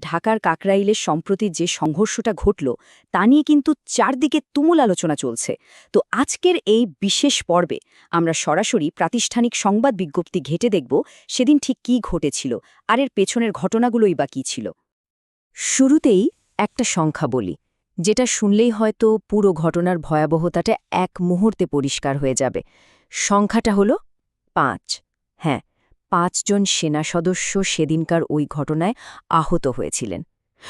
ঢাকার কাকরাইলের সম্প্রতি যে সংঘর্ষটা ঘটল, তা নিয়ে কিন্তু চারদিকে তুমুল আলোচনা চলছে। তো আজকের এই বিশেষ পর্বে আমরা সরাসরি প্রাতিষ্ঠানিক সংবাদ বিজ্ঞপ্তি ঘেটে দেখব সেদিন ঠিক কি ঘটেছিল আর এর পেছনের ঘটনাগুলোই বা কী ছিল। শুরুতেই একটা সংখ্যা বলি, যেটা শুনলেই হয়তো পুরো ঘটনার ভয়াবহতাটা এক মুহূর্তে পরিষ্কার হয়ে যাবে। সংখ্যাটা হল পাঁচ হ্যাঁ পাঁচজন সেনা সদস্য সেদিনকার ওই ঘটনায় আহত হয়েছিলেন।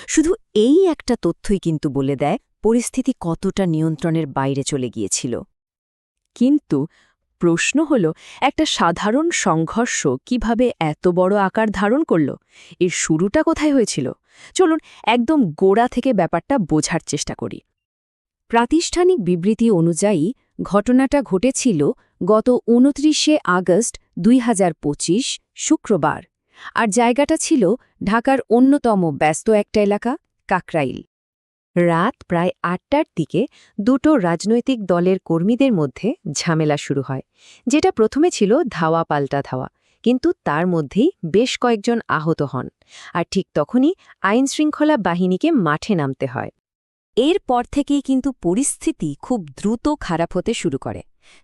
শুধু এই একটা তথ্যই কিন্তু বলে দেয় পরিস্থিতি কতটা নিয়ন্ত্রণের বাইরে চলে গিয়েছিল। কিন্তু প্রশ্ন হল, একটা সাধারণ সংঘর্ষ কীভাবে এত বড় আকার ধারণ করল? এর শুরুটা কোথায় হয়েছিল? চলুন একদম গোড়া থেকে ব্যাপারটা বোঝার চেষ্টা করি। প্রাতিষ্ঠানিক বিবৃতি অনুযায়ী ঘটনাটা ঘটেছিল গত উনত্রিশে আগস্ট দুই হাজার পঁচিশ শুক্রবার। আর জায়গাটা ছিল ঢাকার অন্যতম ব্যস্ত একটা এলাকা, কাকরাইল। রাত প্রায় আটটার দিকে দুটো রাজনৈতিক দলের কর্মীদের মধ্যে ঝামেলা শুরু হয়, যেটা প্রথমে ছিল ধাওয়া পাল্টা ধাওয়া, কিন্তু তার মধ্যেই বেশ কয়েকজন আহত হন। আর ঠিক তখনই আইনশৃঙ্খলা বাহিনীকে মাঠে নামতে হয়। এরপর থেকেই কিন্তু পরিস্থিতি খুব দ্রুত খারাপ হতে শুরু করে।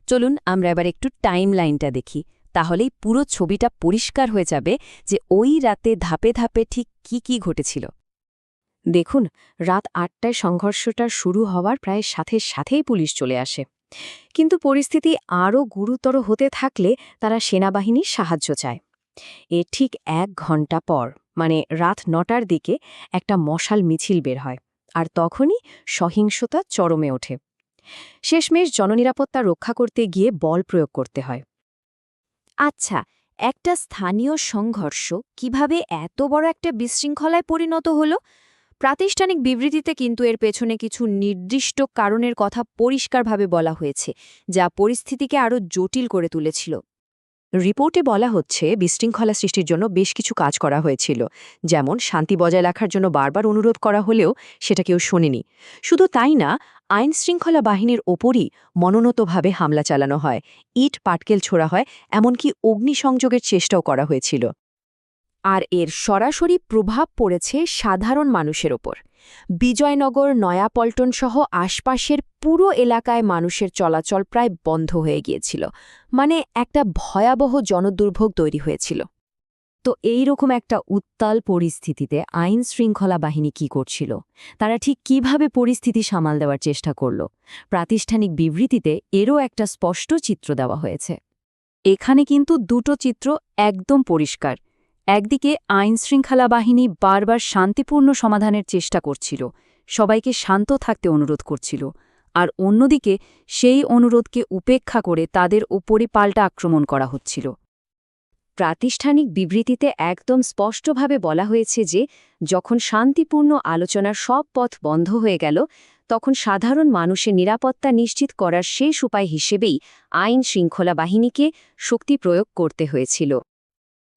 চলুন আমরা এবার একটু টাইম লাইনটা দেখি। তাহলেই পুরো ছবিটা পরিষ্কার হয়ে যাবে যে ওই রাতে ধাপে ধাপে ঠিক কি কি ঘটেছিল। দেখুন, রাত আটটায় সংঘর্ষটা শুরু হওয়ার প্রায় সাথে সাথেই পুলিশ চলে আসে। কিন্তু পরিস্থিতি আরও গুরুতর হতে থাকলে তারা সেনাবাহিনীর সাহায্য চায়। এর ঠিক এক ঘণ্টা পর মানে রাত নটার দিকে একটা মশাল মিছিল বের হয়। আর তখনই সহিংসতা চরমে ওঠে। শেষমেশ জননিরাপত্তা রক্ষা করতে গিয়ে বল প্রয়োগ করতে হয়। আচ্ছা একটা স্থানীয় সংঘর্ষ কীভাবে এত বড় একটা বিশৃঙ্খলায় পরিণত হলো? প্রাতিষ্ঠানিক বিবৃতিতে কিন্তু এর পেছনে কিছু নির্দিষ্ট কারণের কথা পরিষ্কারভাবে বলা হয়েছে, যা পরিস্থিতিকে আরও জটিল করে তুলেছিল। রিপোর্টে বলা হচ্ছে, বিশৃঙ্খলা সৃষ্টির জন্য বেশ কিছু কাজ করা হয়েছিল। যেমন, শান্তি বজায় রাখার জন্য বারবার অনুরোধ করা হলেও সেটা কেউ শোনেনি। শুধু তাই না আইন শৃঙ্খলা বাহিনীর ওপরই মনোনতভাবে হামলা চালানো হয়। ইট পাটকেল ছোড়া হয়, এমনকি অগ্নিসংযোগের চেষ্টাও করা হয়েছিল। আর এর সরাসরি প্রভাব পড়েছে সাধারণ মানুষের ওপর। বিজয়নগর, নয়াপল্টন সহ আশপাশের পুরো এলাকায় মানুষের চলাচল প্রায় বন্ধ হয়ে গিয়েছিল। মানে একটা ভয়াবহ জনদুর্ভোগ তৈরি হয়েছিল। তো এই রকম একটা উত্তাল পরিস্থিতিতে আইন শৃঙ্খলা বাহিনী কি করছিল? তারা ঠিক কীভাবে পরিস্থিতি সামাল দেওয়ার চেষ্টা করল? প্রাতিষ্ঠানিক বিবৃতিতে এরও একটা স্পষ্ট চিত্র দেওয়া হয়েছে। এখানে কিন্তু দুটো চিত্র একদম পরিষ্কার। একদিকে আইন শৃঙ্খলা বাহিনী বারবার শান্তিপূর্ণ সমাধানের চেষ্টা করছিল, সবাইকে শান্ত থাকতে অনুরোধ করছিল, আর অন্যদিকে সেই অনুরোধকে উপেক্ষা করে তাদের ওপরই পাল্টা আক্রমণ করা হচ্ছিল। প্রাতিষ্ঠানিক বিবৃতিতে একদম স্পষ্টভাবে বলা হয়েছে যে, যখন শান্তিপূর্ণ আলোচনার সব পথ বন্ধ হয়ে গেল, তখন সাধারণ মানুষের নিরাপত্তা নিশ্চিত করার শেষ উপায় হিসেবেই আইন শৃঙ্খলা বাহিনীকে শক্তি প্রয়োগ করতে হয়েছিল।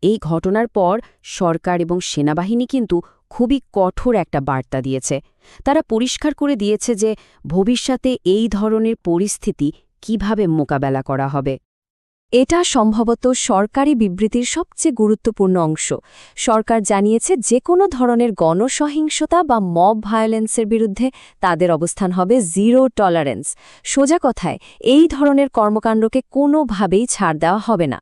এই ঘটনার পর সরকার এবং সেনাবাহিনী কিন্তু খুবই কঠোর একটা বার্তা দিয়েছে। তারা পরিষ্কার করে দিয়েছে যে ভবিষ্যতে এই ধরনের পরিস্থিতি কীভাবে মোকাবেলা করা হবে। এটা সম্ভবত সরকারি বিবৃতির সবচেয়ে গুরুত্বপূর্ণ অংশ। সরকার জানিয়েছে যে কোনো ধরনের গণসহিংসতা বা মব ভায়োলেন্সের বিরুদ্ধে তাদের অবস্থান হবে জিরো টলারেন্স। সোজা কথায়, এই ধরনের কর্মকাণ্ডকে কোনোভাবেই ছাড় দেওয়া হবে না।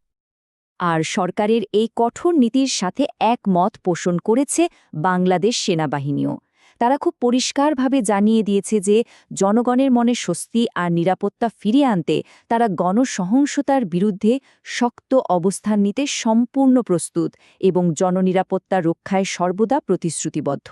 আর সরকারের এই কঠোর নীতির সাথে একমত পোষণ করেছে বাংলাদেশ সেনাবাহিনীও। তারা খুব পরিষ্কারভাবে জানিয়ে দিয়েছে যে, জনগণের মনে স্বস্তি আর নিরাপত্তা ফিরিয়ে আনতে তারা গণসহংসতার বিরুদ্ধে শক্ত অবস্থান নিতে সম্পূর্ণ প্রস্তুত এবং জননিরাপত্তা রক্ষায় সর্বদা প্রতিশ্রুতিবদ্ধ।